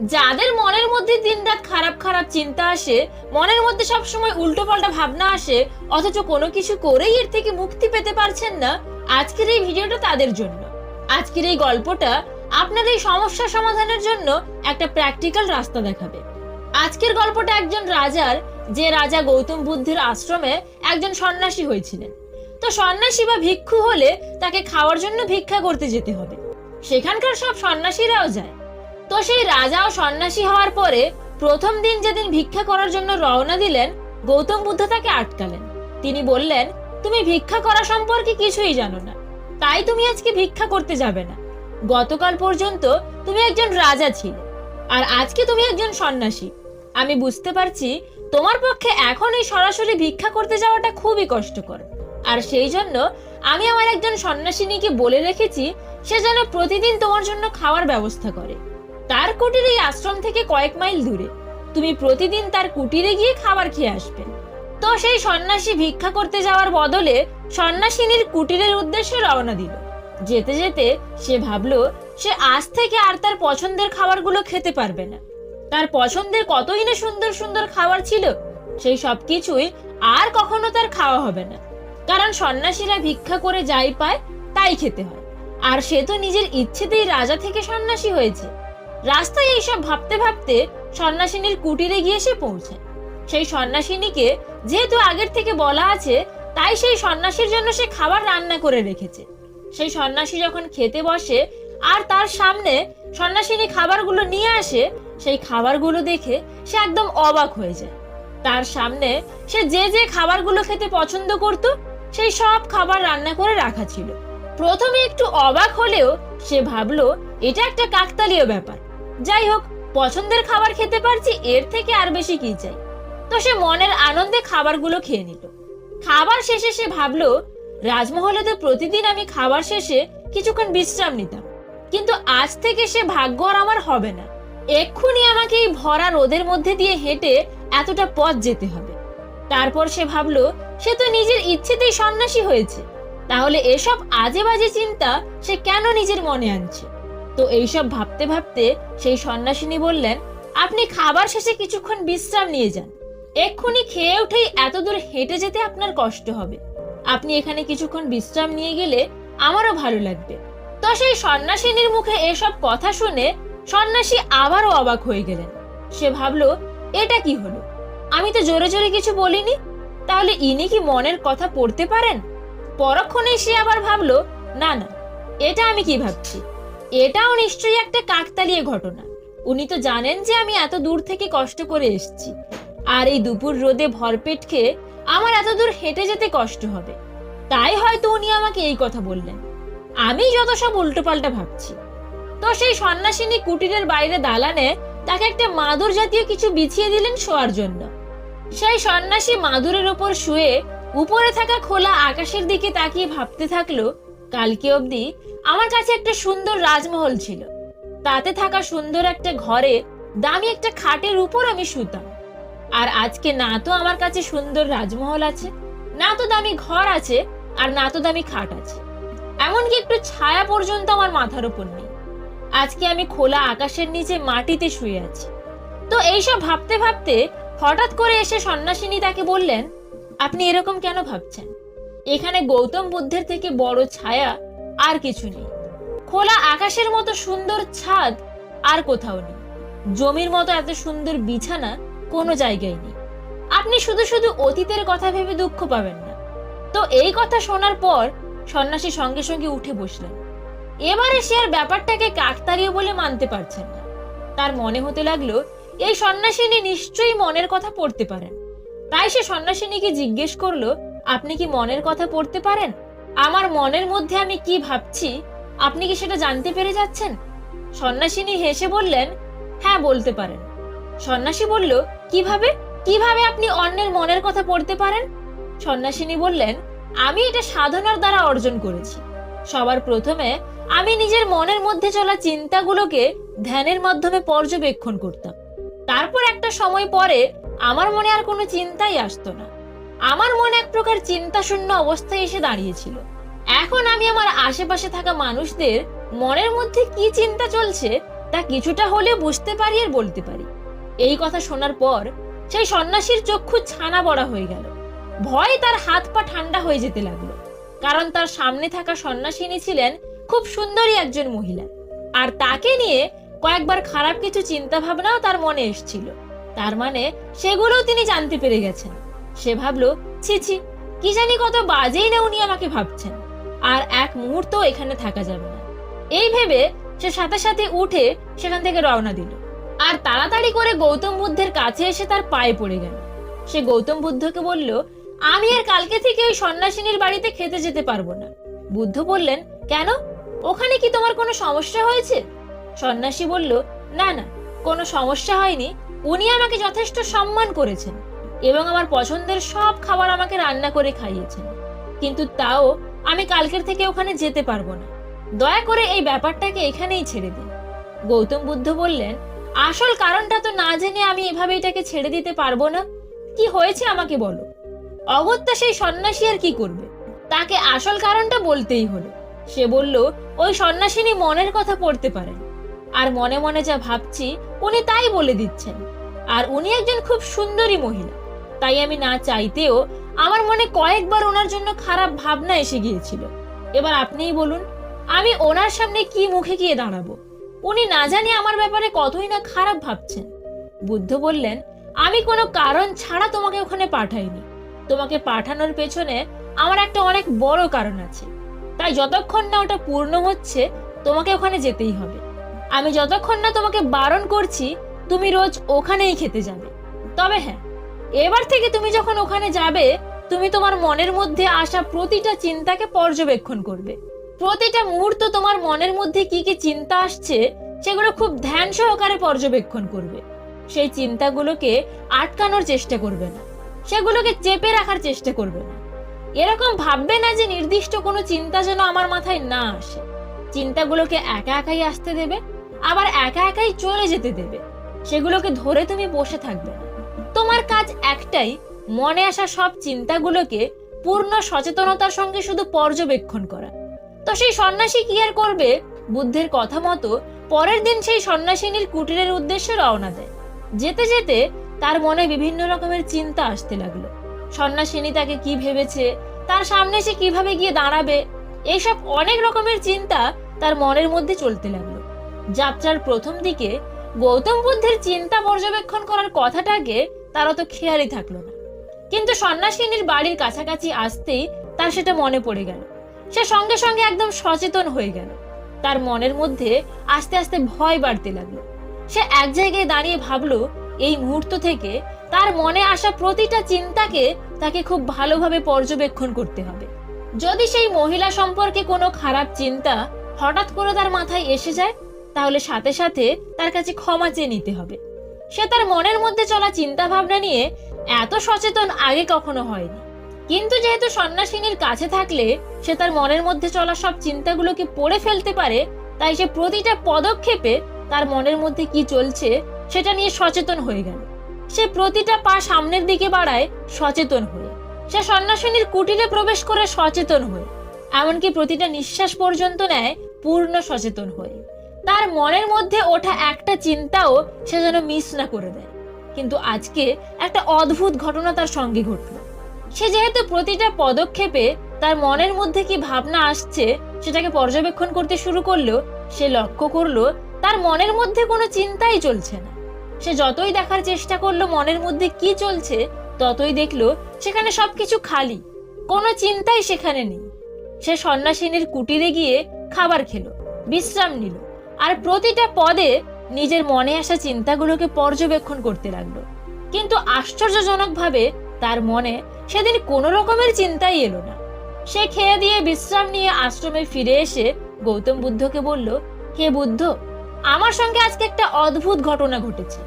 যাদের মনের মধ্যে দিনরাত খারাপ খারাপ চিন্তা আসে, মনের মধ্যে সবসময় উল্টো পাল্টা ভাবনা আসে, অথচ কোনো কিছু করেই এর থেকে মুক্তি পেতে পারছেন না আজকের এই ভিডিওটা তাদের জন্য। আজকের এই গল্পটা আপনার এই সমস্যা সমাধানের জন্য একটা প্র্যাকটিক্যাল রাস্তা দেখাবে। আজকের গল্পটা একজন রাজার, যে রাজা গৌতম বুদ্ধের আশ্রমে একজন সন্ন্যাসী হয়েছিলেন। তো সন্ন্যাসী বা ভিক্ষু হলে তাকে খাওয়ার জন্য ভিক্ষা করতে যেতে হবে। সেখানকার সব সন্ন্যাসীরাও যায়। তো সেই রাজা ও সন্ন্যাসী হওয়ার পরে প্রথম দিন যেদিন ভিক্ষা করার জন্য রওনা দিলেন, গৌতম বুদ্ধ তাকে আটকালেন। তিনি বললেন, তুমি ভিক্ষা করা সম্পর্কে কিছুই জানো না। তাই তুমি আজকে ভিক্ষা করতে যাবে না। গতকাল পর্যন্ত তুমি একজন রাজা ছিলে, আর আজকে তুমি একজন সন্ন্যাসী। আমি বুঝতে পারছি তোমার পক্ষে এখন এই সরাসরি ভিক্ষা করতে যাওয়াটা খুবই কষ্টকর। আর সেই জন্য আমি আমার একজন সন্ন্যাসিনীকে বলে রেখেছি, সে যেন প্রতিদিন তোমার জন্য খাওয়ার ব্যবস্থা করে। তার কুটির এই আশ্রম থেকে কয়েক মাইল দূরে। তুমি প্রতিদিন তার কুটিরে গিয়ে খাবার খেয়ে আসবে। তো সেই সন্ন্যাসী ভিক্ষা করতে যাওয়ার বদলে সন্ন্যাসিনীর কুটিরের উদ্দেশ্যে রওনা দিল। যেতে যেতে সে ভাবলো, সে আজ থেকে আর তার পছন্দের খাবারগুলো খেতে পারবে না। তার পছন্দের কতই না সুন্দর সুন্দর খাবার ছিল, সেই সব কিছুই আর কখনো তার খাওয়া হবে না। কারণ সন্ন্যাসীরা ভিক্ষা করে যাই পায়, তাই খেতে হয়। আর সে তো নিজের ইচ্ছেতেই রাজা থেকে সন্ন্যাসী হয়েছে। রাস্তায় এইসব ভাবতে ভাবতে সন্ন্যাসিনীর কুটিরে গিয়ে সে পৌঁছায় সেই সন্ন্যাসিনীকে যেহেতু আগের থেকে বলা আছে, তাই সেই সন্ন্যাসীর জন্য সে খাবার রান্না করে রেখেছে। সেই সন্ন্যাসী যখন খেতে বসে আর তার সামনে সন্ন্যাসিনী খাবারগুলো নিয়ে আসে, সেই খাবারগুলো দেখে সে একদম অবাক হয়ে যায়। তার সামনে সে যে যে খাবারগুলো খেতে পছন্দ করত, সেই সব খাবার রান্না করে রাখা ছিল। প্রথমে একটু অবাক হলেও সে ভাবলো, এটা একটা কাকতালীয় ব্যাপার। যাই হোক, পছন্দের খাবার খেতে পারছি, এর থেকে আর বেশি কি চাই? তো সে মনের আনন্দে খাবারগুলো খেয়ে নিল। খাবার শেষে সে ভাবলো, রাজমহলে তো প্রতিদিন আমি খাবার শেষে কিছুক্ষণ বিশ্রাম নিতাম। কিন্তু আজ থেকে সে ভাগ্য আর আমার হবে না। এক্ষুনি আমাকে এই ভরা রোদের মধ্যে দিয়ে হেঁটে এতটা পথ যেতে হবে। তারপর সে ভাবলো, সে তো নিজের ইচ্ছেতেই সন্ন্যাসী হয়েছে। তাহলে এসব আজে বাজে চিন্তা সে কেন নিজের মনে আনছে? তো এইসব ভাবতে ভাবতে সেই সন্ন্যাসিনী বললেন, আপনি খাবার শেষে কিছুক্ষণ বিশ্রাম নিয়ে যান। এক্ষুনি খেয়ে উঠেই এত দূর হেঁটে যেতে আপনার কষ্ট হবে। আপনি এখানে কিছুক্ষণ বিশ্রাম নিয়ে গেলে আমারও ভালো লাগবে। তো সেই সন্ন্যাসিনীর মুখে এসব কথা শুনে সন্ন্যাসী আবারও অবাক হয়ে গেলেন। সে ভাবলো, এটা কি হলো? আমি তো জোরে জোরে কিছু বলিনি। তাহলে ইনি কি মনের কথা পড়তে পারেন? পরক্ষণে সে আবার ভাবলো, না না, এটা আমি কি ভাবছি? এটাও নিশ্চয়ই একটা কাকতালীয় ঘটনা। উনি তো জানেন যে আমি এত দূর থেকে কষ্ট করে এসেছি। আর এই দুপুর রোদে ভরপেট খেয়ে আমার এত দূর হেঁটে যেতে কষ্ট হবে। তাই হয়তো উনি আমাকে এই কথা বললেন। আমি যত সব উল্টোপাল্টা ভাবছি। তো সেই সন্ন্যাসিনী কুটিরের বাইরে দালানে তাকে একটা মাদুর জাতীয় কিছু বিছিয়ে দিলেন শোয়ার জন্য। সেই সন্ন্যাসী মাদুরের ওপর শুয়ে উপরে থাকা খোলা আকাশের দিকে তাকিয়ে ভাবতে থাকল কালকে অবধি আমার কাছে একটা সুন্দর রাজমহল ছিল। তাতে থাকা সুন্দর একটা ঘরে দামি একটা খাটের উপর আমি শুতাম। আর আজকে না তো আমার কাছে সুন্দর রাজমহল আছে, না তো দামি ঘর আছে, আর না তো দামি খাট আছে। এমনকি একটু ছায়া পর্যন্ত আমার মাথার উপর নেই। আজকে আমি খোলা আকাশের নিচে মাটিতে শুয়ে আছি। তো এইসব ভাবতে ভাবতে হঠাৎ করে এসে সন্ন্যাসিনী তাকে বললেন, আপনি এরকম কেন ভাবছেন? এখানে গৌতম বুদ্ধের থেকে বড় ছায়া আর কিছু নেই। খোলা আকাশের মতো সুন্দর ছাদ আর কোথাও নেই। জমির মতো এত সুন্দর বিছানা কোনো জায়গায় নেই। আপনি শুধু শুধু অতীতের কথা ভেবে দুঃখ পাবেন না। তো এই কথা শোনার পর সন্ন্যাসী সঙ্গে সঙ্গে উঠে বসলেন। এবারে সে আর ব্যাপারটাকে কাকতালীয় বলে মানতে পারছেন না। তার মনে হতে লাগল, এই সন্ন্যাসিনী নিশ্চয়ই মনের কথা পড়তে পারেন। তাই সে সন্ন্যাসিনীকে জিজ্ঞেস করল আপনি কি মনের কথা পড়তে পারেন? আমার মনের মধ্যে আমি কি ভাবছি? আপনি কি সেটা জানতে পেরে যাচ্ছেন? সন্ন্যাসিনী হেসে বললেন হ্যাঁ বলতে পারেন। সন্ন্যাসী বলল, কীভাবে? কীভাবে আপনি অন্যের মনের কথা পড়তে পারেন? সন্ন্যাসিনী বললেন, আমি এটা সাধনার দ্বারা অর্জন করেছি। সবার প্রথমে আমি নিজের মনের মধ্যে চলা চিন্তাগুলোকে ধ্যানের মাধ্যমে পর্যবেক্ষণ করতাম। তারপর একটা সময় পরে আমার মনে আর কোনো চিন্তাই আসতো না। আমার মনে এক প্রকার চিন্তা শূন্য অবস্থায় এসে দাঁড়িয়েছিল। এখন আমি আমার আশেপাশে থাকা মানুষদের মনের মধ্যে কি চিন্তা চলছে তা কিছুটা হলেও বুঝতে পারি আর বলতে পারি। এই কথা শোনার পর সেই সন্ন্যাসীর চক্ষু ছানা বড়া হয়ে গেল। ভয় তার হাত পা ঠান্ডা হয়ে যেতে লাগল। কারণ তার সামনে থাকা সন্ন্যাসিনী ছিলেন খুব সুন্দরী একজন মহিলা। আর তাকে নিয়ে কয়েকবার খারাপ কিছু চিন্তা ভাবনাও তার মনে এসছিল। তার মানে সেগুলোও তিনি জানতে পেরে গেছেন। সে ভাবলো, ছি ছি, কি জানি কত বাজেই না উনি আমাকে ভাবছেন। আর এক মুহূর্ত এখানে থাকা যাবে না। এই ভেবে সে সাথে সাথে উঠে সেখান থেকে রওনা দিল। আর তাড়াতাড়ি করে গৌতম বুদ্ধের কাছে এসে তার পায়ে পড়ে গেল। সে গৌতম বুদ্ধকে বলল, আমি আর কালকে থেকে ওই সন্ন্যাসিনীর বাড়িতে খেতে যেতে পারব না। বুদ্ধ বললেন, কেন? ওখানে কি তোমার কোনো সমস্যা হয়েছে? সন্ন্যাসী বলল, না না, কোনো সমস্যা হয়নি। উনি আমাকে যথেষ্ট সম্মান করেছেন। এবং আমার পছন্দের সব খাবার আমাকে রান্না করে খাইয়েছেন। কিন্তু তাও আমি কালকের থেকে ওখানে যেতে পারব না। দয়া করে এই ব্যাপারটাকে এখানেই ছেড়ে দিন। গৌতম বুদ্ধ বললেন, আসল কারণটা তো না জেনে আমি এভাবে এটাকে ছেড়ে দিতে পারব না। কি হয়েছে আমাকে বলো। অগত্যা সেই সন্ন্যাসী আর কি করবে? তাকে আসল কারণটা বলতেই হলো। সে বলল, ওই সন্ন্যাসিনী মনের কথা পড়তে পারেন। আর মনে মনে যা ভাবছি, উনি তাই বলে দিচ্ছেন। আর উনি একজন খুব সুন্দরী মহিলা। তাই আমি না চাইতেও আমার মনে কয়েকবার ওনার জন্য খারাপ ভাবনা এসে গিয়েছিল। এবার আপনিই বলুন, আমি ওনার সামনে কি মুখে গিয়ে দাঁড়াবো? উনি না জানি আমার ব্যাপারে কতই না খারাপ ভাবছেন। বুদ্ধ বললেন, আমি কোনো কারণ ছাড়া তোমাকে ওখানে পাঠাইনি। তোমাকে পাঠানোর পেছনে আমার একটা অনেক বড় কারণ আছে। তাই যতক্ষণ না ওটা পূর্ণ হচ্ছে, তোমাকে ওখানে যেতেই হবে। আমি যতক্ষণ না তোমাকে বারণ করছি, তুমি রোজ ওখানেই খেতে যাবে। তবে হ্যাঁ এবার থেকে তুমি যখন ওখানে যাবে, তুমি তোমার মনের মধ্যে আসা প্রতিটা চিন্তাকে পর্যবেক্ষণ করবে। প্রতিটা মুহূর্ত তোমার মনের মধ্যে কি কি চিন্তা আসছে, সেগুলো খুব ধ্যান সহকারে পর্যবেক্ষণ করবে। সেই চিন্তাগুলোকে আটকানোর চেষ্টা করবে না। সেগুলোকে চেপে রাখার চেষ্টা করবে না। এরকম ভাববে না যে নির্দিষ্ট কোনো চিন্তা যেন আমার মাথায় না আসে। চিন্তাগুলোকে একা একাই আসতে দেবে, আবার একা একাই চলে যেতে দেবে। সেগুলোকে ধরে তুমি বসে থাকবে না। তোমার কাজ একটাই, মনে আসা সব চিন্তাগুলোকে পূর্ণ সচেতনতার সঙ্গে শুধু পর্যবেক্ষণ করা। তো সেই সন্ন্যাসী কি আর করবে? বুদ্ধের কথা মতো পরের দিন সেই সন্ন্যাসিনীর কুটিরের উদ্দেশ্যে রওনা দেয়। যেতে যেতে তার মনে বিভিন্ন রকমের চিন্তা আসতে লাগল। সন্ন্যাসিনী তাকে কি ভেবেছে? তার সামনে সে কীভাবে গিয়ে দাঁড়াবে? এইসব অনেক রকমের চিন্তা তার মনের মধ্যে চলতে লাগল। যাত্রার প্রথম দিকে গৌতম বুদ্ধের চিন্তা পর্যবেক্ষণ করার কথাটাকে তার অত খেয়ালই থাকল না। কিন্তু সন্ন্যাসিনীর বাড়ির কাছাকাছি আসতেই তার সেটা মনে পড়ে গেল। সে সঙ্গে সঙ্গে একদম সচেতন হয়ে গেল। তার মনের মধ্যে আস্তে আস্তে ভয় বাড়তে লাগল। সে এক জায়গায় দাঁড়িয়ে ভাবলো, এই মুহূর্ত থেকে তার মনে আসা প্রতিটা চিন্তাকে তাকে খুব ভালোভাবে পর্যবেক্ষণ করতে হবে। যদি সেই মহিলা সম্পর্কে কোনো খারাপ চিন্তা হঠাৎ করে তার মাথায় এসে যায়, তাহলে সাথে সাথে তার কাছে ক্ষমা চেয়ে নিতে হবে। সে তার মনের মধ্যে চলা চিন্তা ভাবনা নিয়ে এত সচেতন আগে কখনো হয়নি। কিন্তু যেহেতু সন্ন্যাসিনীর কাছে থাকলে সে তার মনের মধ্যে চলা সব চিন্তাগুলোকে পড়ে ফেলতে পারে, তাই সে প্রতিটা পদক্ষেপে তার মনের মধ্যে কি চলছে সেটা নিয়ে সচেতন হয়ে গেল। সে প্রতিটা পা সামনের দিকে বাড়ায় সচেতন হয়ে। সে সন্ন্যাসিনীর কুটিরে প্রবেশ করে সচেতন হয়ে, এমনকি প্রতিটা নিঃশ্বাস পর্যন্ত নেয় পূর্ণ সচেতন হয়ে। তার মনের মধ্যে ওঠা একটা চিন্তাও সে যেন মিস না করে দেয়। কিন্তু আজকে একটা অদ্ভুত ঘটনা তার সঙ্গে ঘটল। সে যেহেতু প্রতিটা পদক্ষেপে তার মনের মধ্যে কি ভাবনা আসছে সেটাকে পর্যবেক্ষণ করতে শুরু করল, সে লক্ষ্য করল তার মনের মধ্যে কোনো চিন্তাই চলছে না। সে যতই দেখার চেষ্টা করল মনের মধ্যে কি চলছে, ততই দেখল সেখানে সবকিছু খালি, কোনো চিন্তাই সেখানে নেই। সে সন্ন্যাসিনীর কুটিরে গিয়ে খাবার খেলো, বিশ্রাম নিল। আর প্রতিটা পদে নিজের মনে আসা চিন্তাগুলোকে পর্যবেক্ষণ করতে লাগল। কিন্তু আশ্চর্যজনকভাবে তার মনে সেদিন কোনো রকমের চিন্তাই এলো না। সে খেয়ে দিয়ে বিশ্রাম নিয়ে আশ্রমে ফিরে এসে গৌতম বুদ্ধকে বলল, হে বুদ্ধ, আমার সঙ্গে আজকে একটা অদ্ভুত ঘটনা ঘটেছে।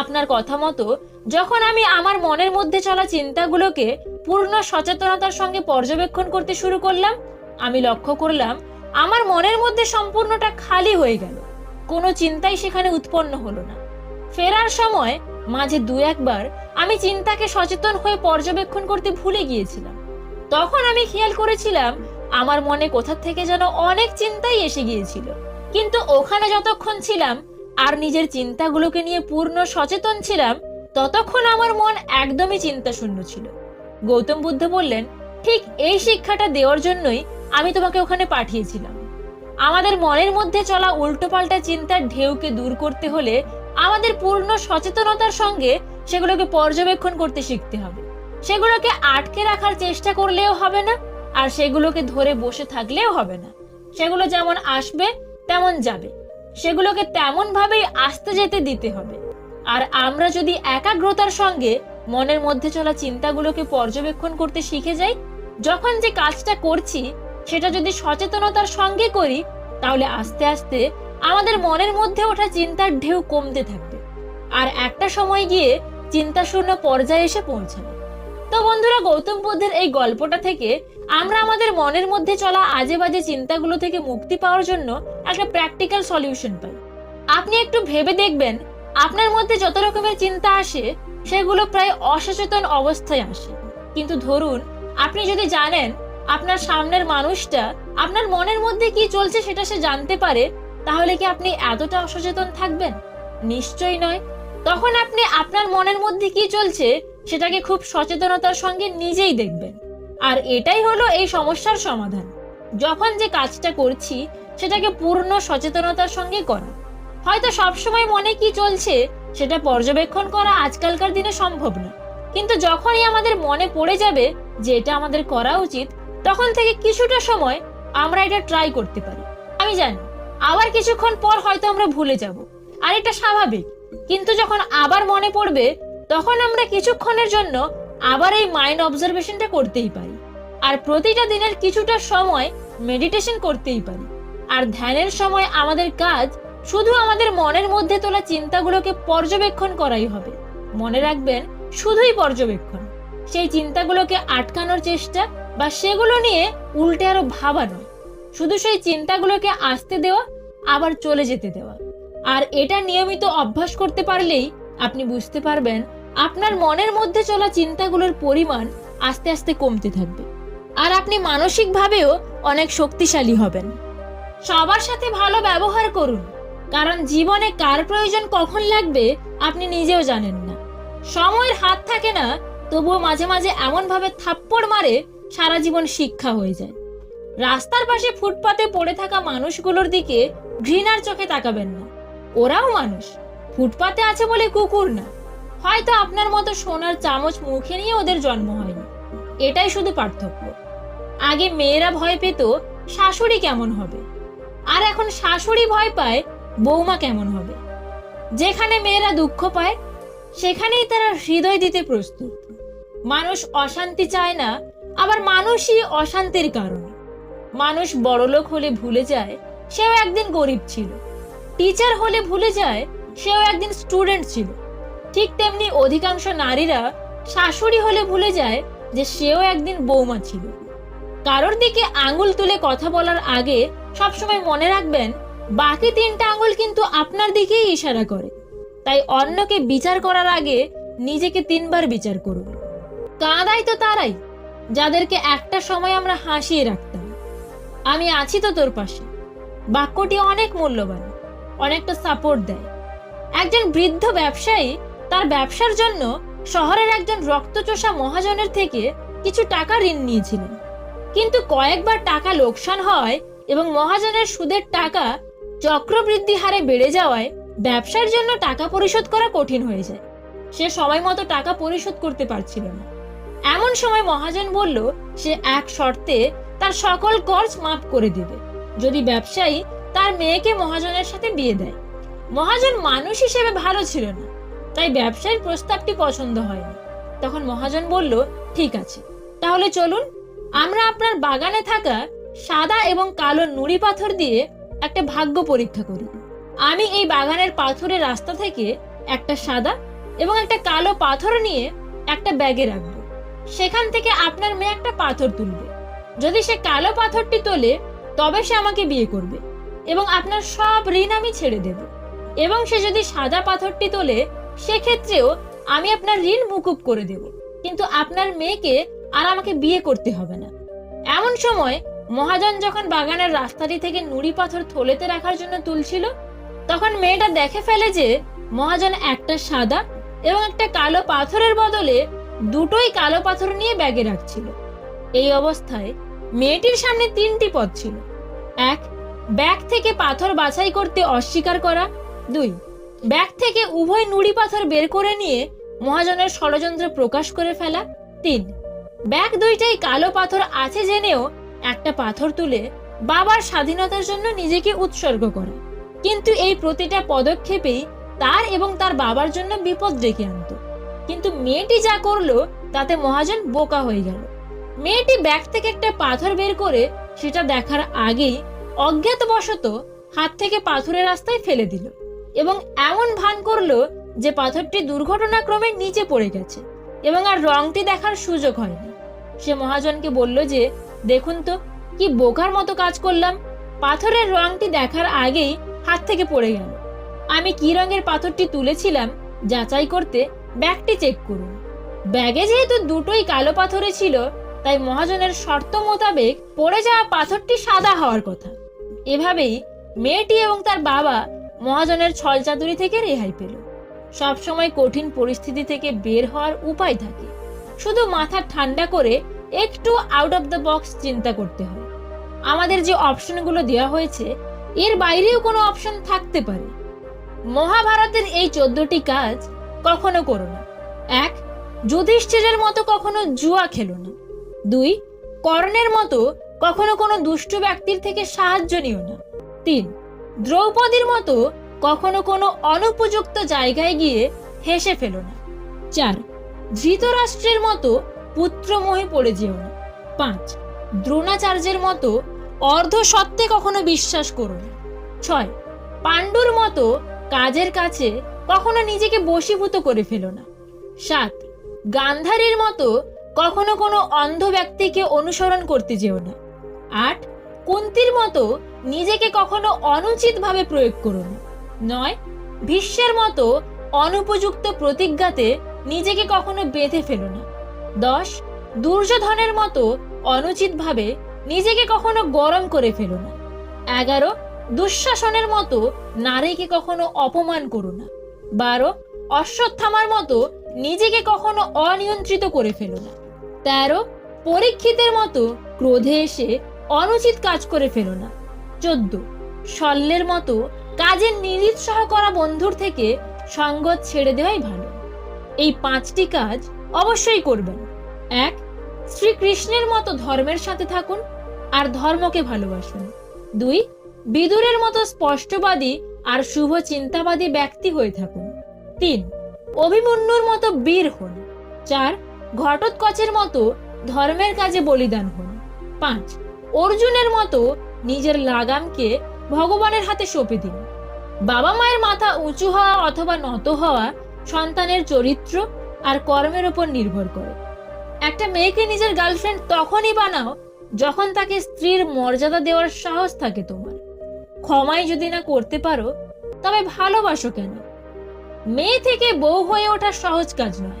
আপনার কথা মতো যখন আমি আমার মনের মধ্যে চলা চিন্তাগুলোকে পূর্ণ সচেতনতার সঙ্গে পর্যবেক্ষণ করতে শুরু করলাম, আমি লক্ষ্য করলাম আমার মনের মধ্যে সম্পূর্ণটা খালি হয়ে গেল। কোনো চিন্তাই সেখানে উৎপন্ন হলো না। ফেরার সময় মাঝে দু একবার আমি চিন্তাকে সচেতন হয়ে পর্যবেক্ষণ করতে ভুলে গিয়েছিলাম। তখন আমি খেয়াল করেছিলাম, আমার মনে কোথা থেকে যেন অনেক চিন্তাই এসে গিয়েছিল। কিন্তু ওখানে যতক্ষণ ছিলাম আর নিজের চিন্তাগুলোকে নিয়ে পূর্ণ সচেতন ছিলাম, ততক্ষণ আমার মন একদমই চিন্তা শূন্য ছিল। গৌতম বুদ্ধ বললেন, ঠিক এই শিক্ষাটা দেওয়ার জন্যই আমি তোমাকে ওখানে পাঠিয়েছিলাম। আমাদের মনের মধ্যে চলা উল্টোপাল্টা চিন্তার ঢেউকে দূর করতে হলে আমাদের পূর্ণ সচেতনতার সঙ্গে সেগুলোকে পর্যবেক্ষণ করতে শিখতে হবে। সেগুলোকে আটকে রাখার চেষ্টা করলেও হবে না, আর সেগুলোকে ধরে বসে থাকলেও হবে না। সেগুলো যেমন আসবে, তেমন যাবে। সেগুলোকে তেমন ভাবেই আসতে যেতে দিতে হবে। আর আমরা যদি একাগ্রতার সঙ্গে মনের মধ্যে চলা চিন্তাগুলোকে পর্যবেক্ষণ করতে শিখে যাই, যখন যে কাজটা করছি সেটা যদি সচেতনতার সঙ্গে করি, তাহলে আস্তে আস্তে আমাদের মনের মধ্যে ওঠা চিন্তার ঢেউ কমতে থাকবে। আর একটা সময় গিয়ে চিন্তাশূন্য পর্যায়ে এসে পৌঁছাবে। তো বন্ধুরা, গৌতম বুদ্ধের এই গল্পটা থেকে আমরা আমাদের মনের মধ্যে চলা আজে বাজে চিন্তাগুলো থেকে মুক্তি পাওয়ার জন্য একটা প্র্যাকটিক্যাল সলিউশন পাই। আপনি একটু ভেবে দেখবেন, আপনার মধ্যে যত রকমের চিন্তা আসে, সেগুলো প্রায় অসচেতন অবস্থায় আসে। কিন্তু ধরুন, আপনি যদি জানেন আপনার সামনের মানুষটা, আপনার মনের মধ্যে কি চলছে সেটা সে জানতে পারে, তাহলে কি আপনি এতটা অসচেতন থাকবেন? নিশ্চয়ই নয়। তখন আপনি আপনার মনের মধ্যে কি চলছে সেটাকে খুব সচেতনতার সঙ্গে নিজেই দেখবেন। আর এটাই হলো এই সমস্যার সমাধান। যখন যে কাজটা করছি, সেটাকে পূর্ণ সচেতনতার সঙ্গে করা। হয়তো সবসময় মনে কি চলছে, সেটা পর্যবেক্ষণ করা আজকালকার দিনে সম্ভব না। কিন্তু যখনই আমাদের মনে পড়ে যাবে যে এটা আমাদের করা উচিত তখন থেকে কিছুটা সময় আমরা এটা ট্রাই করতে পারি। আমি জানি, আবার কিছুক্ষণ পর হয়তো আমরা ভুলে যাব। আর এটা স্বাভাবিক, কিন্তু যখন আবার মনে পড়বে, তখন আমরা কিছুক্ষণের জন্য আবার এই মাইন্ড অবজারভেশনটা করতেই পারি। আর প্রতিটা দিনের কিছুটা সময় মেডিটেশন করতেই পারি। আর ধ্যানের সময় আমাদের কাজ শুধু আমাদের মনের মধ্যে তোলা চিন্তাগুলোকে পর্যবেক্ষণ করাই হবে। মনে রাখবেন, শুধুই পর্যবেক্ষণ। সেই চিন্তাগুলোকে আটকানোর চেষ্টা বা সেগুলো নিয়ে উল্টে আরও ভাবানো। শুধু সেই চিন্তাগুলোকে আসতে দেওয়া, আবার চলে যেতে দেওয়া। আর এটা নিয়মিত অভ্যাস করতে পারলেই আপনি বুঝতে পারবেন, আপনার মনের মধ্যে চলা চিন্তাগুলোর পরিমাণ আস্তে আস্তে কমতে থাকবে। আর আপনি মানসিকভাবেও অনেক শক্তিশালী হবেন। সবার সাথে ভালো ব্যবহার করুন, কারণ জীবনে কার প্রয়োজন কখন লাগবে আপনি নিজেও জানেন না। সময়ের হাত থাকে না, তবুও মাঝে মাঝে এমন ভাবে থাপ্পড় মারে সারা জীবন শিক্ষা হয়ে যায়। রাস্তার পাশে ফুটপাতে পড়ে থাকা মানুষগুলোর দিকে ঘৃণার চোখে তাকাবেন না। ওরাও মানুষ। ফুটপাতে আছে বলে কুকুর না। হয়তো আপনার মতো সোনার চামচ মুখে নিয়ে ওদের জন্ম হয়নি। এটাই শুধু পার্থক্য। আগে মেয়েরা ভয় পেত, শাশুড়ি কেমন হবে? আর এখন শাশুড়ি ভয় পায়, বৌমা কেমন হবে? যেখানে মেয়েরা দুঃখ পায়, সেখানেই তারা হৃদয় দিতে প্রস্তুত। মানুষ অশান্তি চায় না আবার মানুষই অশান্তির কারণ। মানুষ বড়লোক হলে ভুলে যায়, সেও একদিন গরিব ছিল। টিচার হলে ভুলে যায়, সেও একদিন স্টুডেন্ট ছিল। ঠিক তেমনি অধিকাংশ নারীরা শাশুড়ি হলে ভুলে যায় যে সেও একদিন বৌমা ছিল। কারোর দিকে আঙুল তুলে কথা বলার আগে সবসময় মনে রাখবেন, বাকি তিনটা আঙুল কিন্তু আপনার দিকেই ইশারা করে। তাই অন্যকে বিচার করার আগে নিজেকে তিনবার বিচার করুন। কাঁদাই তো তারাই। যাদেরকে একটা সময় আমরা হাসিয়ে রাখতাম। আমি আছি তো তোর পাশে। বাক্যটি অনেক মূল্যবান, অনেকটা সাপোর্ট দেয়। একজন বৃদ্ধ ব্যবসায়ী তার ব্যবসার জন্য শহরের একজন রক্তচোষা মহাজনের থেকে কিছু টাকা ঋণ নিয়েছিলেন। কিন্তু কয়েকবার টাকা লোকসান হয় এবং মহাজনের সুদের টাকা চক্রবৃদ্ধি হারে বেড়ে যাওয়ায় ব্যবসার জন্য টাকা পরিশোধ করা কঠিন হয়ে যায়। সে সময় মতো টাকা পরিশোধ করতে পারছিল না। এমন সময় মহাজন বলল, সে এক শর্তে তার সকল খরচ মাফ করে দেবে। যদি ব্যবসায়ী তার মেয়েকে মহাজনের সাথে বিয়ে দেয়। মহাজন মানুষ হিসেবে ভালো ছিল না, তাই ব্যবসায়ীর প্রস্তাবটি পছন্দ হয়নি। তখন মহাজন বলল, ঠিক আছে, তাহলে চলুন, আমরা আপনার বাগানে থাকা সাদা এবং কালো নুড়ি পাথর দিয়ে একটা ভাগ্য পরীক্ষা করি। আমি এই বাগানের পাথরের রাস্তা থেকে একটা সাদা এবং একটা কালো পাথর নিয়ে একটা ব্যাগে রাখব। সেখান থেকে আপনার মেয়ে একটা পাথর তুলবে। যদি সে কালো পাথরটি তোলে, তবে সে আমাকে বিয়ে করবে এবং আপনার সব ঋণ আমি ছেড়ে দেব। এবং সে যদি সাদা পাথরটি তোলে, সেক্ষেত্রেও আমি আপনার ঋণ মুকুব করে দেব। কিন্তু আপনার মেয়েকে আর আমাকে বিয়ে করতে হবে না। এমন সময় মহাজন যখন বাগানের রাস্তাটি থেকে নুড়ি পাথর থলেতে রাখার জন্য তুলছিল, তখন মেয়েটা দেখে ফেলে যে মহাজন একটা সাদা এবং একটা কালো পাথরের বদলে দুটোই কালো পাথর নিয়ে ব্যাগে রাখছিল। এই অবস্থায় মেয়েটির সামনে তিনটি পথ ছিল। এক, ব্যাগ থেকে পাথর বাছাই করতে অস্বীকার করা। দুই, ব্যাগ থেকে উভয় নুড়ি পাথর বের করে নিয়ে মহাজনের ষড়যন্ত্র প্রকাশ করে ফেলা। তিন, ব্যাগ দুইটাই কালো পাথর আছে জেনেও একটা পাথর তুলে বাবার স্বাধীনতার জন্য নিজেকে উৎসর্গ করে। কিন্তু এই প্রতিটা পদক্ষেপেই তার এবং তার বাবার জন্য বিপদ ডেকে আনত। কিন্তু মেয়েটি যা করল, তাতে মহাজন বোকা হয়ে গেল। মেয়েটি ব্যাগ থেকে একটা পাথর বের করে সেটা দেখার আগেই অজ্ঞাতবশত হাত থেকে পাথরের রাস্তায় ফেলে দিল এবং এমন ভান করল যে পাথরটি দুর্ঘটনাক্রমে নিচে পড়ে গেছে এবং আর রংটি দেখার সুযোগ হয়নি। সে মহাজনকে বলল যে, দেখুন তো, কি বোকার মতো কাজ করলাম। পাথরের রংটি দেখার আগেই হাত থেকে পড়ে গেল। আমি কি রঙের পাথরটি তুলেছিলাম যাচাই করতে ব্যাগটি চেক করুন। ব্যাগে যেহেতু দুটোই কালো পাথরে ছিল, তাই মহাজনের শর্ত মোতাবেক পড়ে যাওয়া পাথরটি সাদা হওয়ার কথা। এভাবেই মেয়েটি এবং তার বাবা মহাজনের ছলচাতুরি থেকে রেহাই পেল। সবসময় কঠিন পরিস্থিতি থেকে বের হওয়ার উপায় থাকে। শুধু মাথা ঠান্ডা করে একটু আউট অফ দ্য বক্স চিন্তা করতে হয়। আমাদের যে অপশনগুলো দেওয়া হয়েছে, এর বাইরেও কোনো অপশন থাকতে পারে। মহাভারতের এই চোদ্দটি কাজ কখনো করো না। এক, যুধিষ্ঠিরের মতো কখনো জুয়া খেলো না। দুই, কর্ণের মতো কখনো কোনো দুষ্ট ব্যক্তির থেকে সাহায্য নিও না। তিন, দ্রৌপদীর মতো কখনো কোনো অনুপযুক্ত জায়গায় গিয়ে হেসে ফেলো না। চার, ধৃতরাষ্ট্রের মতো পুত্রমোহে পড়ে যেও না। পাঁচ, দ্রোণাচার্যের মতো অর্ধ সত্ত্বে কখনো বিশ্বাস করো না। ছয়, পাণ্ডুর মতো কাজের কাছে কখনো নিজেকে বশীভূত করে ফেলো না। সাত, গান্ধারীর মতো কখনো কোনো অন্ধ ব্যক্তিকে অনুসরণ করতে যেও না। আট, কুন্তির মতো নিজেকে কখনো অনুচিতভাবে প্রয়োগ করো না। নয়, ভীষ্মের মতো অনুপযুক্ত প্রতিজ্ঞাতে নিজেকে কখনো বেঁধে ফেলো না। দশ, দুর্যোধনের মতো অনুচিতভাবে নিজেকে কখনো গরম করে ফেলো না। এগারো, দুঃশাসনের মতো নারীকে কখনো অপমান করো না। বারো, অশ্বত্থামার মতো নিজেকে কখনো অনিয়ন্ত্রিত করে ফেলো না। তেরো, পরীক্ষিতের মতো ক্রোধে এসে অনুচিত কাজ করে ফেলো না। চোদ্দ, শল্যের মতো কাজে নিরুৎসাহ করা বন্ধুর থেকে সঙ্গত ছেড়ে দেওয়াই ভালো। এই পাঁচটি কাজ অবশ্যই করবেন। এক, শ্রীকৃষ্ণের মতো ধর্মের সাথে থাকুন আর ধর্মকে ভালোবাসুন। দুই, বিদুরের মতো স্পষ্টবাদী আর শুভ চিন্তাবাদী ব্যক্তি হয়ে থাকুন। তিন, অভিমন্যুর মতো বীর হন। চার, ঘটোৎকচের মতো ধর্মের কাজে বলিদান হন। পাঁচ, অর্জুনের মতো নিজের লাগামকে ভগবানের হাতে সঁপে দিন। বাবা মায়ের মাথা উঁচু হওয়া অথবা নত হওয়া সন্তানের চরিত্র আর কর্মের উপর নির্ভর করে। একটা মেয়েকে নিজের গার্লফ্রেন্ড তখনই বানাও যখন তাকে স্ত্রীর মর্যাদা দেওয়ার সাহস থাকে তোমার। ক্ষমাই যদি না করতে পারো, তবে ভালোবাসো কেন? মেয়ে থেকে বউ হয়ে ওঠা সহজ কাজ নয়।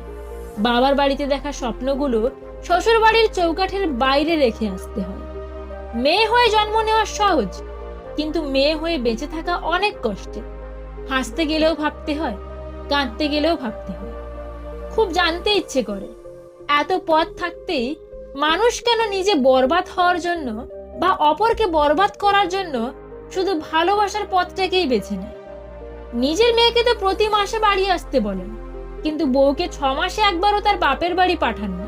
বাবার বাড়িতে দেখা স্বপ্নগুলো শ্বশুর বাড়ির চৌকাঠের বাইরে রেখে আসতে হয়। মেয়ে হয়ে জন্ম নেওয়া সহজ, কিন্তু মেয়ে হয়ে বেঁচে থাকা অনেক কষ্টে। হাসতে গেলেও ভাবতে হয়, কাঁদতে গেলেও ভাবতে হয়। খুব জানতে ইচ্ছে করে, এত পথ থাকতেই মানুষ কেন নিজে বরবাদ হওয়ার জন্য বা অপরকে বরবাদ করার জন্য শুধু ভালোবাসার পথটাকেই বেছে নেয়। নিজের মেয়েকে তো প্রতি মাসে বাড়ি আসতে বলেন, কিন্তু বউকে ছ মাসে একবারও তার বাপের বাড়ি পাঠান না।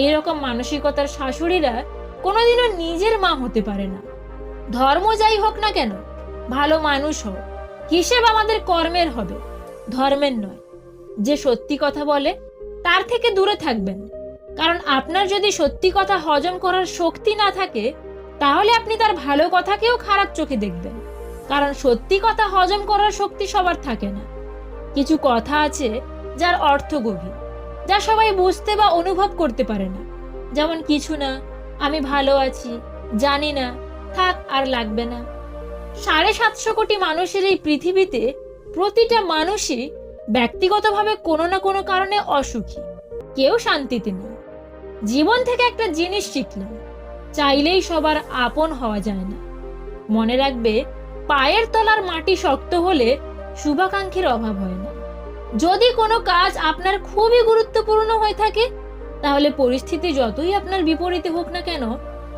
এইরকম মানসিকতার শাশুড়িরা কোনোদিনও নিজের মা হতে পারে না। ধর্ম যাই হোক না কেন, ভালো মানুষ হোক হিসেব আমাদের কর্মের হবে, ধর্মের নয়। যে সত্যি কথা বলে, তার থেকে দূরে থাকবেন। কারণ আপনার যদি সত্যি কথা হজম করার শক্তি না থাকে তাহলে আপনি তার ভালো কথাকেও খারাপ চোখে দেখবেন। কারণ সত্যি কথা হজম করার শক্তি সবার থাকে না। কিছু কথা আছে যার অর্থ গভীর, যা সবাই বুঝতে বা অনুভব করতে পারে না। যেমন, কিছু না, আমি ভালো আছি, জানি না, থাক, আর লাগবে না। সাড়ে সাতশো কোটি মানুষের এই পৃথিবীতে প্রতিটা মানুষই ব্যক্তিগতভাবে কোনো না কোনো কারণে অসুখী, কেউ শান্তিতে নেই। জীবন থেকে একটা জিনিস শিখলাম চাইলেই সবার আপন হওয়া যায় না। মনে রাখবে, পায়ের তলার মাটি শক্ত হলে শুভাকাঙ্ক্ষীর অভাব হয় না। যদি কোনো কাজ আপনার খুবই গুরুত্বপূর্ণ হয়ে থাকে, তাহলে পরিস্থিতি যতই আপনার বিপরীতে হোক না কেন,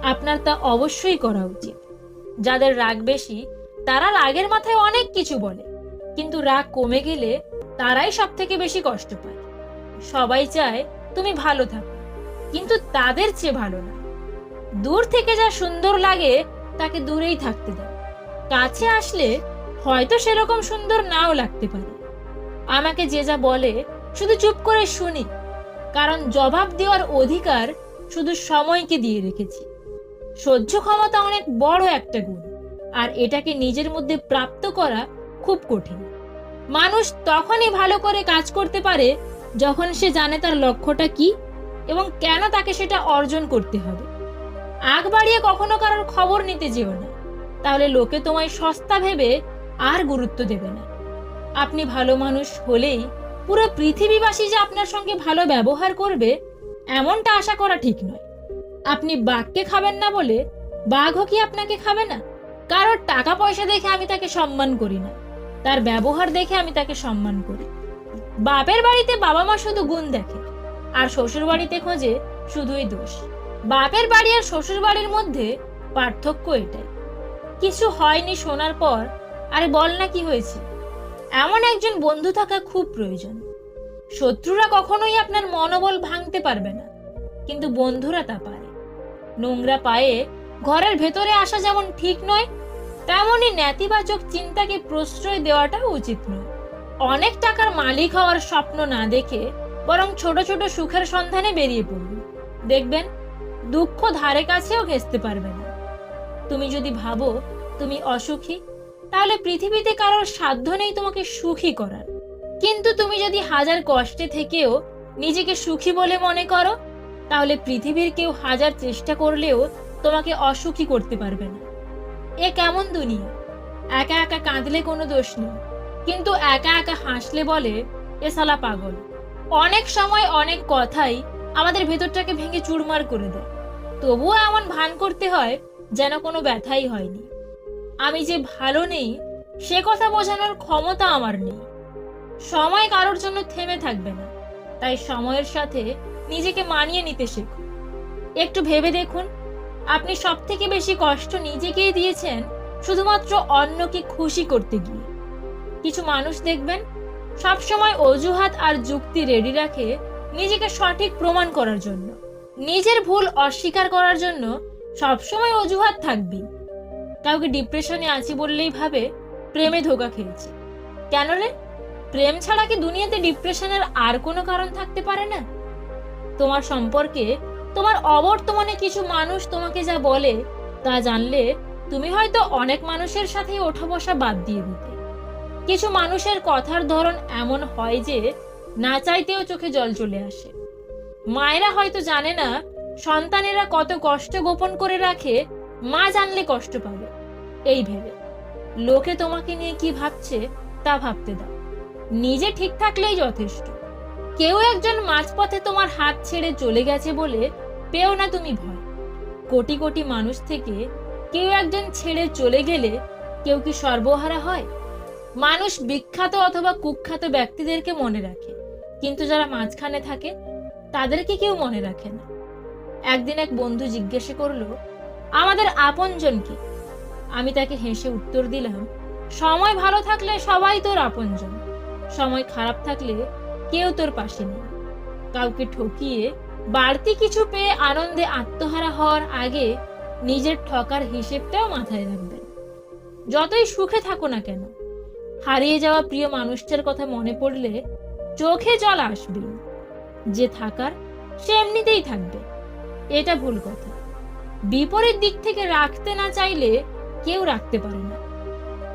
আপনার তা অবশ্যই করা উচিত। যাদের রাগ বেশি, তারা রাগের মাথায় অনেক কিছু বলে, কিন্তু রাগ কমে গেলে তারাই সব থেকে বেশি কষ্ট পায়। সবাই চায়, তুমি ভালো থাকো। কিন্তু তাদের চেয়ে ভালো না। দূর থেকে যা সুন্দর লাগে, তাকে দূরেই থাকতে দাও। কাছে আসলে হয়তো সেরকম সুন্দর নাও লাগতে পারে। আমাকে যে যা বলে, শুধু চুপ করে শুনি, কারণ জবাব দেওয়ার অধিকার শুধু সময়কে দিয়ে রেখেছি। সহ্য ক্ষমতা অনেক বড় একটা গুণ, আর এটাকে নিজের মধ্যে প্রাপ্ত করা খুব কঠিন। মানুষ তখনই ভালো করে কাজ করতে পারে, যখন সে জানে তার লক্ষ্যটা কি, এবং কেন তাকে সেটা অর্জন করতে হবে। আগ বাড়িয়ে কখনো কারোর খবর নিতে যেও না। তাহলে লোকে তোমায় সস্তা ভেবে আর গুরুত্ব দেবে না। আপনি ভালো মানুষ হলেই পুরো পৃথিবীবাসী যে আপনার সঙ্গে ভালো ব্যবহার করবে, এমনটা আশা করা ঠিক নয়। আপনি বাঘকে খাবেন না বলে বাঘও কি আপনাকে খাবে না? কারোর টাকা পয়সা দেখে আমি তাকে সম্মান করি না। তার ব্যবহার দেখে আমি তাকে সম্মান করি। বাপের বাড়িতে বাবা মা শুধু গুণ দেখে, আর শ্বশুর বাড়িতে খোঁজে শুধুই দোষ। বাপের বাড়ি আর শ্বশুর বাড়ির মধ্যে পার্থক্য এটাই। কিছু হয়নি শোনার পর, আরে বল না কি হয়েছে? এমন একজন বন্ধু থাকা খুব প্রয়োজন। শত্রুরা কখনোই আপনার মনোবল ভাঙতে পারবে না, কিন্তু বন্ধুরা তা পারে। নোংরা পায়ে ঘরের ভেতরে আসা যেমন ঠিক নয় তেমনই নেতিবাচক চিন্তাকে প্রশ্রয় দেওয়াটা উচিত নয়। অনেক টাকার মালিক হওয়ার স্বপ্ন না দেখে বরং ছোট ছোট সুখের সন্ধানে বেরিয়ে পড়ুন। দেখবেন দুঃখ ধারে কাছেও ঘেঁচতে পারবে না। তুমি যদি ভাবো তুমি অসুখী, তাহলে পৃথিবীতে কারোর সাধ্য নেই তোমাকে সুখী করার। কিন্তু তুমি যদি হাজার কষ্টে থেকেও নিজেকে সুখী বলে মনে করো, তাহলে পৃথিবীর কেউ হাজার চেষ্টা করলেও তোমাকে অসুখী করতে পারবে না। এ কেমন দুনিয়া? একা একা কাঁদলে কোনো দোষ নেই। কিন্তু একা একা হাসলে বলে, এ সালা পাগল। অনেক সময় অনেক কথাই আমাদের ভেতরটাকে ভেঙে চুরমার করে দেয়। তবুও এমন ভান করতে হয় যেন কোনো ব্যথাই হয়নি। আমি যে ভালো নেই, সে কথা বোঝানোর ক্ষমতা আমার নেই। সময় কারোর জন্য থেমে থাকবে না, তাই সময়ের সাথে নিজেকে মানিয়ে নিতে শেখো। একটু ভেবে দেখুন, আপনি সব থেকে বেশি কষ্ট নিজেকেই দিয়েছেন শুধুমাত্র অন্যকে খুশি করতে গিয়ে। কিছু মানুষ দেখবেন, সবসময় অজুহাত আর যুক্তি রেডি রাখে নিজেকে সঠিক প্রমাণ করার জন্য। নিজের ভুল অস্বীকার করার জন্য সবসময় অজুহাত থাকবি। কাউকে ডিপ্রেশনে আছি বললেই ভাবে, প্রেমে ধোকা খেয়েছি। কেন রে? প্রেম ছাড়া কি দুনিয়াতে ডিপ্রেশনের আর কোনো কারণ থাকতে পারে না? তোমার সম্পর্কে তোমার অবর্তমানে কিছু মানুষ তোমাকে যা বলে, তা জানলে তুমি হয়তো অনেক মানুষের সাথে ওঠা বসা বাদ দিয়ে দিতে। কিছু মানুষের কথার ধরন এমন হয় যে, না চাইতেও চোখে জল চলে আসে। মায়েরা হয়তো জানে না, সন্তানেরা কত কষ্ট গোপন করে রাখে, মা জানলে কষ্ট পাবে। এই ভেবে। লোকে তোমাকে নিয়ে কি ভাবছে, তা ভাবতে দাও। নিজে ঠিক থাকলেই যথেষ্ট। কেউ একজন মাঝপথে তোমার হাত ছেড়ে চলে গেছে বলে পেও না তুমি ভয়। কোটি কোটি মানুষ থেকে কেউ একজন ছেড়ে চলে গেলে কেউ কি সর্বহারা হয়? মানুষ বিখ্যাত অথবা কুখ্যাত ব্যক্তিদেরকে মনে রাখে। কিন্তু যারা মাঝখানে থাকে তাদেরকে কেউ মনে রাখে না। একদিন এক বন্ধু জিজ্ঞাসা করল, আমাদের আপনজন কি? আমি তাকে হেসে উত্তর দিলাম, সময় ভালো থাকলে সবাই তোর আপনজন, সময় খারাপ থাকলে কেউ তোর পাশে নেই। কাউকে ঠকিয়ে বাড়তি কিছু পেয়ে আনন্দে আত্মহারা হওয়ার আগে নিজের ঠকার হিসেবটাও মাথায় রাখবেন। যতই সুখে থাকো না কেন, হারিয়ে যাওয়া প্রিয় মানুষটার কথা মনে পড়লে চোখে জল আসবে যে থাকার, সে এমনিতেই থাকবে। এটা ভুল কথা। বিপরীত দিক থেকে রাখতে না চাইলে কেউ রাখতে পারে না।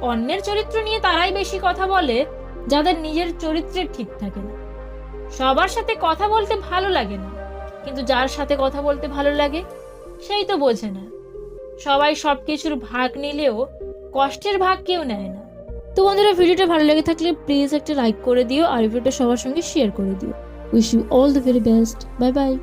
অন্যের চরিত্র নিয়ে তারাই বেশি কথা বলে, যাদের নিজের চরিত্রের ঠিক থাকে না। সবার সাথে কথা বলতে ভালো লাগে না, কিন্তু যার সাথে কথা বলতে ভালো লাগে, সেই তো বোঝে না। সবাই সব কিছুর ভাগ নিলেও কষ্টের ভাগ কেউ নেয় না। তো বন্ধুরা, ভিডিওটা ভালো লেগে থাকলে প্লিজ একটা লাইক করে দিও, আর ভিডিওটা সবার সঙ্গে শেয়ার করে দিও। Wish you all the very best. Bye bye.